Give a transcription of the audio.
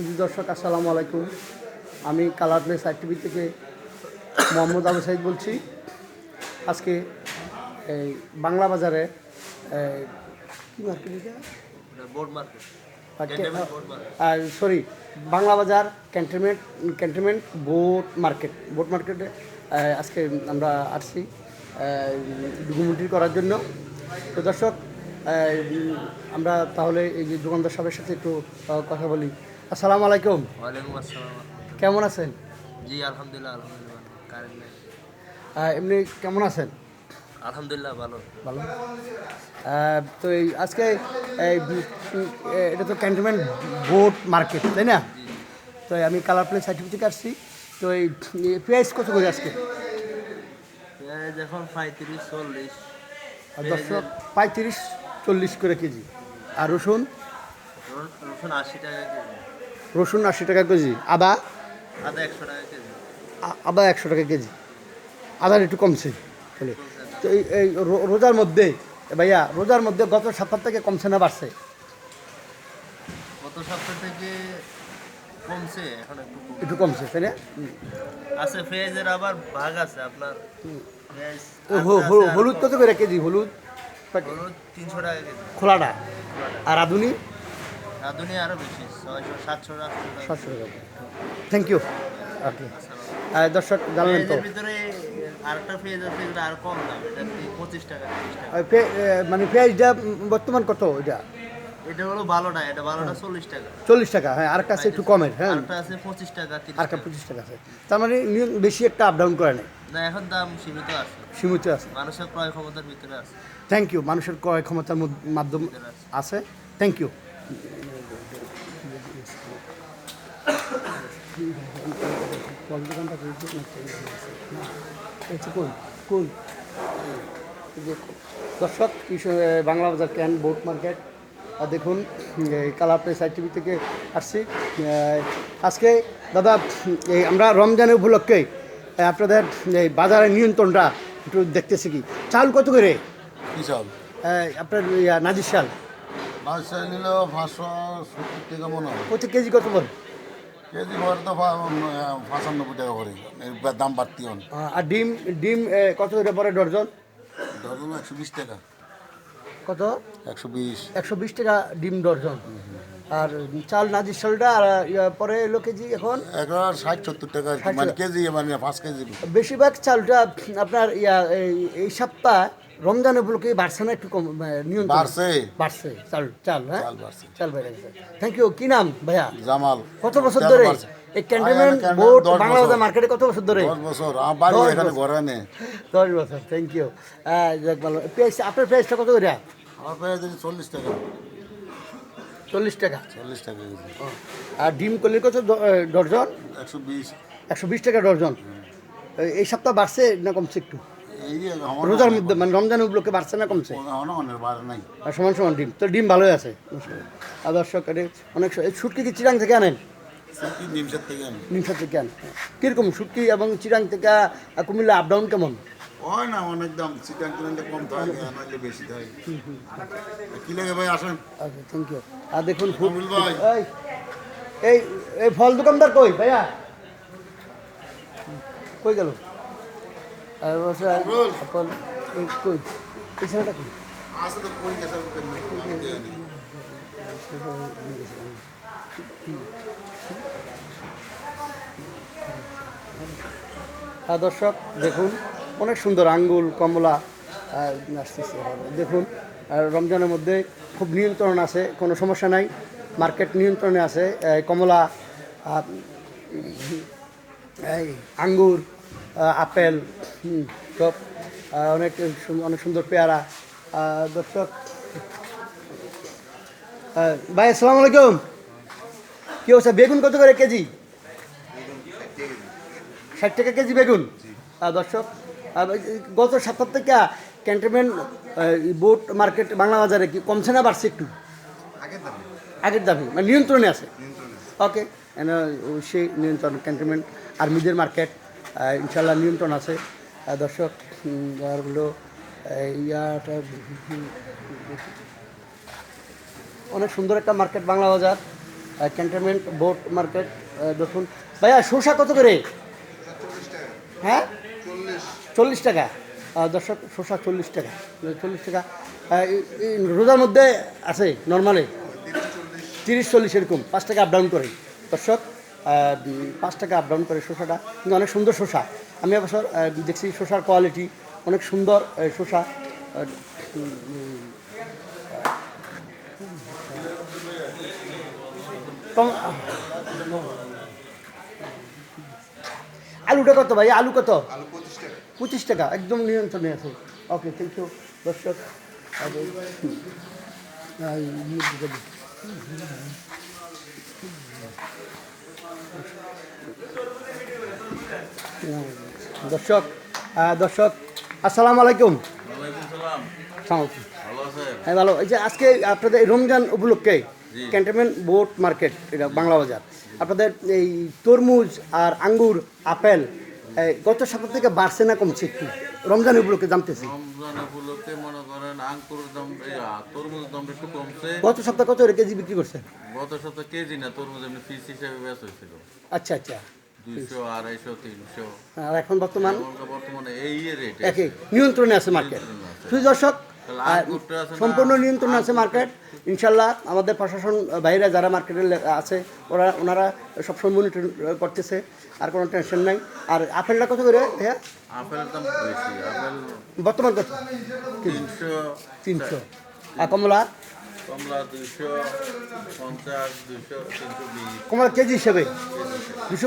সুধী দর্শক আসসালামু আলাইকুম। আমি কালার প্লেস টিভি থেকে মোহাম্মদ আবু সাইদ বলছি। আজকে এই বাংলা বাজারে কি market sorry Bangla Bazar cantonment cantonment boat market boat মার্কেটে আজকে আমরা আসছি ডুকুমেন্টারি করার জন্য। তো দর্শক আমরা তাহলে এই যে দোকানদার সাহেবের সাথে একটু কথা বলি। আসসালামু আলাইকুম। ওয়ালাইকুম আসসালাম কেমন আছেন? জি আলহামদুলিল্লাহ আলহামদুলিল্লাহ কারেন্ট নেই। এমনি কেমন আছেন? আলহামদুলিল্লাহ ভালো। ভালো। তো এই আজকে এই এটা তো ক্যান্টনমেন্ট বোট মার্কেট তাই না? তো আমি কালার প্লে সার্টিফিকেট আসছি তো এই পেঁয়াজ কত করে আজকে? এখন পঁয়ত্রিশ চল্লিশ। দর্শক পঁয়ত্রিশ চল্লিশ করে কেজি। আর রসুন? রসুন- রসুন আশি টাকা কেজি। রসুন আশি টাকা কেজি আদা আদা একশো টাকা কেজি। আদা একশো টাকা কেজি। আদার একটু কমছে তাহলে। তো এই রোজার মধ্যে ভাইয়া রোজার মধ্যে গত সপ্তাহ থেকে কমছে না বাড়ছে? গত সপ্তাহ থেকে কমছে এখন একটু কমছে। তাই না? আছে পেঁয়াজের আবার ভাগ আছে আপনার হলুদ কত করে কেজি হলুদ? হলুদ তিনশো টাকা কেজি। খোলাটা। আর আধুনিক রাঁধুনি আরও বেশি ছয়শো সাতশো সাতশো টাকা। থ্যাংক ইউ ওকে দর্শক জানলেন তো। ভিতরে আরেকটা পেঁয়াজ আছে যেটা আর কম দাম এটা পঁচিশ টাকা মানে পেঁয়াজটা বর্তমান কত এটা? এটা হলো এটা চল্লিশ টাকা। চল্লিশ টাকা হ্যাঁ আর কাছে একটু কমের হ্যাঁ। আরেকটা আছে পঁচিশ টাকা পঁচিশ টাকা আছে। তার মানে বেশি একটা আপ ডাউন করে নেই। না এখন দাম সীমিত আছে। সীমিত আছে। মানুষের ক্রয় ক্ষমতার ভিতরে আছে। থ্যাংক ইউ মানুষের ক্রয় ক্ষমতার মাধ্যম আছে। থ্যাংক ইউ কোন দর্শক বাংলা বাজার ক্যান বোট মার্কেট। আর দেখুন কালার প্রেস আই টিভি থেকে আসছি। আজকে দাদা এই আমরা রমজানের উপলক্ষে আপনাদের এই বাজারের নিয়ন্ত্রণটা একটু দেখতেছি কি? চাল কত করে? চাল? আপনার ইয়া, নাজির চাল? নিল পাঁচশো সত্তর টাকা মনে হয় প্রতি কেজি কত করে কেজি ভরে তো পঁচানব্বই টাকা করে দাম বাড়তি হন আর ডিম ডিম কত করে পরে ডর্জন? ধরুন একশো বিশ টাকা। কত? একশো বিশ। একশো বিশ টাকা ডিম ডর্জন। আর চাল নাজির শালটা আর পরে এলো কেজি এখন? এগারো ষাট সত্তর টাকা। মানে। কেজি মানে পাঁচ কেজি। বেশিরভাগ চালটা আপনার ইয়া এই- এই সপ্তাহ রমজান উপলক্ষে বাড়ছে না একটু কম নিয়ন্ত্রণ বাড়ছে বাড়ছে চাল চাল হ্যাঁ? চাল বেড়ে গেছে। থ্যাংক ইউ কি নাম ভাইয়া? জামাল। কত বছর ধরে। এই ক্যান্টনমেন্ট বোর্ড দশ বাংলা বছর। বাজার মার্কেটে কত বছর ধরে? দশ বছর। বাড়ি এখানে ঘরে নে দশ বছর থ্যাংক ইউ পেঁয়াজ আপনার পেঁয়াজটা কত করে আমার প্রায় চল্লিশ টাকা। চল্লিশ টাকা? চল্লিশ টাকা আর ডিম কলির কত ডর্জন একশো বিশ। একশো বিশ টাকা ডর্জন এই- সপ্তাহ বাড়ছে না কমছে একটু? রোজার মধ্যে মানে রমজান উপলক্ষে বাড়ছে না কমছে? সমান সমান ডিম। তো ডিম ভালোই আছে। আর দর্শক অনেক স- এই শুটকি কি চিরাং থেকে আনেন? নিমসের থেকে আনেন। কীরকম শুটকি এবং চিরাং থেকে কুমিল্লা আপ ডাউন কেমন? হয় না অনেক দাম। চিকেন কম থাকে নাহলে বেশি থাকে। কি লাগে ভাই আসেন। আচ্ছা থ্যাংক ইউ আর দেখুন ফুল ভাই। এই এই ফল দোকানদার কই ভাইয়া? কই গেল? আর দর্শক দেখুন অনেক সুন্দর আঙ্গুল কমলা আসতেছে দেখুন। আর রমজানের মধ্যে খুব নিয়ন্ত্রণ আছে কোনো সমস্যা নাই। মার্কেট নিয়ন্ত্রণে আছে কমলা এই আঙ্গুর আপেল সব অনেক অনেক সুন্দর পেয়ারা। দর্শক ভাই আসসালাম আলাইকুম। কি অবস্থা? বেগুন কত করে কেজি? ষাট টাকা কেজি বেগুন? দর্শক গত সপ্তাহ থেকে ক্যান্টনমেন্ট বোট মার্কেট বাংলা বাজারে কি কমছে না বাড়ছে একটু? আগের দামে। মানে নিয়ন্ত্রণে আছে? ওকে সেই নিয়ন্ত্রণ ক্যান্টনমেন্ট আর্মিদের মার্কেট। ইনশাল্লাহ নিয়ন্ত্রণ আছে। দর্শক আর ইয়াটা, অনেক সুন্দর একটা market, Bangla Bazar cantonment, boat market দেখুন। ভাইয়া, শসা কত করে? হ্যাঁ? চল্লিশ টাকা। দর্শক, শসা চল্লিশ টাকা। চল্লিশ টাকা। রোজার মধ্যে আছে, নর্মালি? তিরিশ চল্লিশ এরকম, পাঁচ টাকা আপ ডাউন করে। দর্শক পাঁচ টাকা আপ ডাউন করে শসাটা। কিন্তু অনেক সুন্দর শসা। আমি অবসর দেখছি শসার কোয়ালিটি অনেক সুন্দর শসা। আলুটা কত ভাই? আলু কত? পঁচিশ টাকা। একদম নিয়ন্ত্রণে আছে। ওকে থ্যাংক ইউ দর্শক। দর্শক দর্শক আসসালামু আলাইকুম। হ্যাঁ ভালো। এই যে আজকে আপনাদের রমজান উপলক্ষে ক্যান্টনমেন্ট বোট মার্কেট এটা বাংলা বাজার। আপনাদের এই তরমুজ আর আঙ্গুর আপেল গত সপ্তাহ থেকে বাড়ছে না কমছে একটু? রমজান উপলক্ষে জানতেছি। রমজান উপলক্ষে মনে করেন আঙ্কুরের দাম এই, তরমুজের দাম একটু কমছে। গত সপ্তাহ কত করে কেজি বিক্রি করছেন? গত সপ্তাহ কেজি না তরমুজ এমনি পিস হিসেবে বেচ হয়েছিল। আচ্ছা আচ্ছা। দুইশো আড়াইশো তিনশো। আর এখন বর্তমান? বর্তমানে এই রেট নিয়ন্ত্রণে আছে মার্কেট শুধু দর্শক সম্পূর্ণ নিয়ন্ত্রণ আছে মার্কেট ইনশাল্লাহ আমাদের প্রশাসন বাইরে যারা মার্কেটে আছে ওরা ওনারা সবসময় মনিটর করতেছে আর কোনো টেনশন নাই। আর আপেলটা কত করে হ্যাঁ বর্তমান কত? তিনশো তিনশো। আর কমলা? কমলা কেজি হিসেবে? দুশো